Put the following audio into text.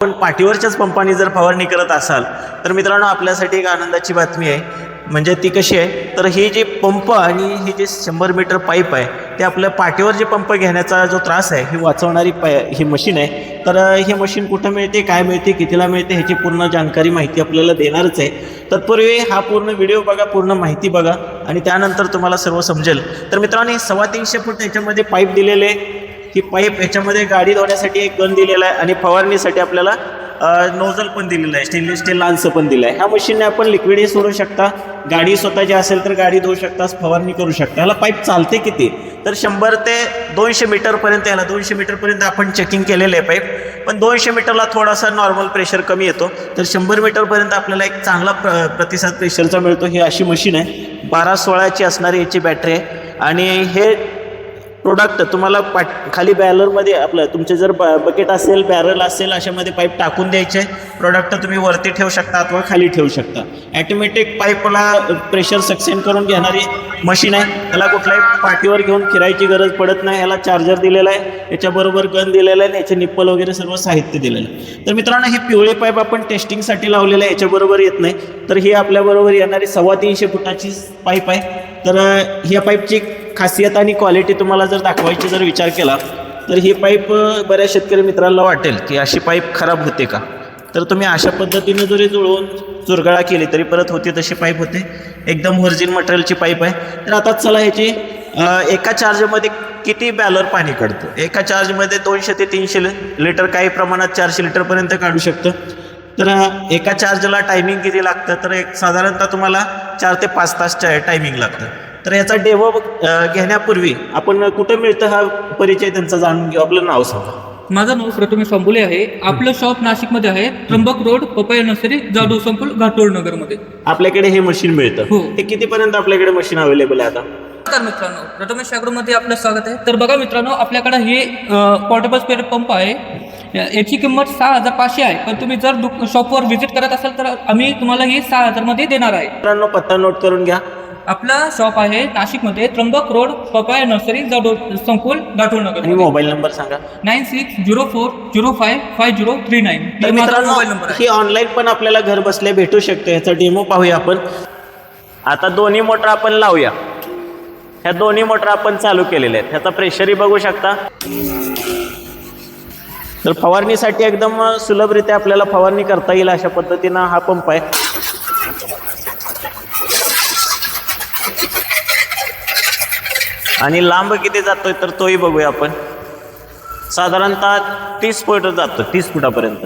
पण पाठीवरच्याच पंपाने जर फवारणी करत असाल तर मित्रांनो आपल्यासाठी एक आनंदाची बातमी आहे. म्हणजे ती कशी आहे? तर ही जी पंप आणि ही जी शंभर मीटर पाईप आहे ते आपल्या पाठीवर जे पंप घेण्याचा जो त्रास आहे ही वाचवणारी पाय ही मशीन आहे. तर ही मशीन कुठं मिळते काय मिळते कितीला मिळते ह्याची पूर्ण जानकारी माहिती आपल्याला देणारच आहे. तत्पूर्वी हा पूर्ण व्हिडिओ बघा पूर्ण माहिती बघा आणि त्यानंतर तुम्हाला सर्व समजेल. तर मित्रांनो हे सव्वा तीनशे फूट याच्यामध्ये पाईप दिलेले आहे. ही पाईप याच्यामध्ये गाडी धुण्यासाठी एक गन दिलेला आहे आणि फवारणीसाठी आपल्याला नोझल पण दिलेलं आहे स्टेनलेस स्टील लान्स पण दिलं आहे. ह्या मशीनने आपण लिक्विडही सोडू शकता गाडी स्वतःची असेल तर गाडी धुवू शकता फवारणी करू शकता. ह्याला पाईप चालते किती? तर शंभर ते दोनशे मीटरपर्यंत याला दोनशे मीटरपर्यंत आपण चेकिंग केलेलं आहे पाईप. पण दोनशे मीटरला थोडासा नॉर्मल प्रेशर कमी येतो. तर शंभर मीटरपर्यंत आपल्याला एक चांगला प्र प्रतिसाद प्रेशरचा मिळतो. ही अशी मशीन आहे. बारा सोळाची असणारी याची बॅटरी आहे. आणि हे प्रोडक्ट तुम्हाला पाट खाली बॅलरमध्ये आपलं तुमचे जर ब बकेट असेल बॅरल असेल अशामध्ये पाईप टाकून द्यायचे. प्रोडक्ट तुम्ही वरती ठेवू शकता अथवा खाली ठेवू शकता. ॲटोमॅटिक पाईपला प्रेशर सक्सेन करून घेणारी मशीन आहे. त्याला कुठल्याही पाठीवर घेऊन फिरायची गरज पडत नाही. याला चार्जर दिलेला आहे. याच्याबरोबर गन दिलेला आहे. याचे निप्पल वगैरे सर्व साहित्य दिलेलं आहे. तर मित्रांनो हे पिवळे पाईप आपण टेस्टिंगसाठी लावलेलं आहे. याच्याबरोबर येत नाही. तर ही आपल्याबरोबर येणारी सव्वा तीनशे फुटाची पाईप आहे. तर ह्या पाईपची खासियत आणि क्वालिटी तुम्हाला जर दाखवायची जर विचार केला तर ही पाईप बऱ्याच शेतकरी मित्रांना वाटेल की अशी पाईप खराब होते का? तर तुम्ही अशा पद्धतीनं जरी जुळवून चुरगळा केली तरी परत होती तशी पाईप होते. एकदम व्हर्जिन मटेरियलची पाईप आहे. तर आता चला ह्याची एका चार्जमध्ये किती बॅलर पाणी काढतो? एका चार्जमध्ये दोनशे ते तीनशे लिटर काही प्रमाणात चारशे लिटरपर्यंत काढू शकतं. तर एका चार्जला टायमिंग किती लागतं? तर एक साधारणतः तुम्हाला चार ते पाच तासच्या टायमिंग लागतं. तर याचा डेमो घेण्यापूर्वी आपण कुठं मिळतं हा परिचय त्यांचा जाणून घेऊ. आपलं नाव सांगा. माझं नाव प्रथमेश सांबोले आहे. आपलं शॉप नाशिकमध्ये आहे. Trimbak road papaya nursery Jadhav Sankul Ghatol नगरमध्ये. आपल्याकडे हे मशीन मिळतं. हो. हे कितीपर्यंत आपल्याकडे मशीन अवेलेबल आहे आता? नमस्कार मित्रांनो. प्रथमेशमध्ये आपलं स्वागत आहे. तर बघा मित्रांनो आपल्याकडे हे पोर्टेबल स्पेअर पंप आहे. याची किंमत सहा हजार पाचशे आहे. पण तुम्ही जर दुक शॉपवर व्हिजिट करत असाल तर आम्ही तुम्हाला ही सहा हजारमध्ये देणार आहे. मित्रांनो पत्ता नोट करून घ्या. आपला शॉप आहे नाशिकमध्ये Trimbak road papaya nursery Jadhav Sankul आणि नगर. मोबाईल नंबर सांगा. Nine six zero four zero five five zero three nine. तर मित्रांनो मोबाईल नंबर ही ऑनलाईन पण आपल्याला घर बसल्या भेटू शकते. ह्याचा डेमो पाहूया आपण. आता दोन्ही मोटर आपण लावूया. ह्या दोन्ही मोटर आपण चालू केलेल्या आहेत. ह्याचा प्रेशरही बघू शकता. तर फवारणीसाठी एकदम सुलभरित्या आपल्याला फवारणी करता येईल अशा पद्धतीनं हा पंप आहे. आणि लांब किती जातोय तर तोही बघूया आपण. साधारणतः तीस फुट जातो तीस फुटापर्यंत.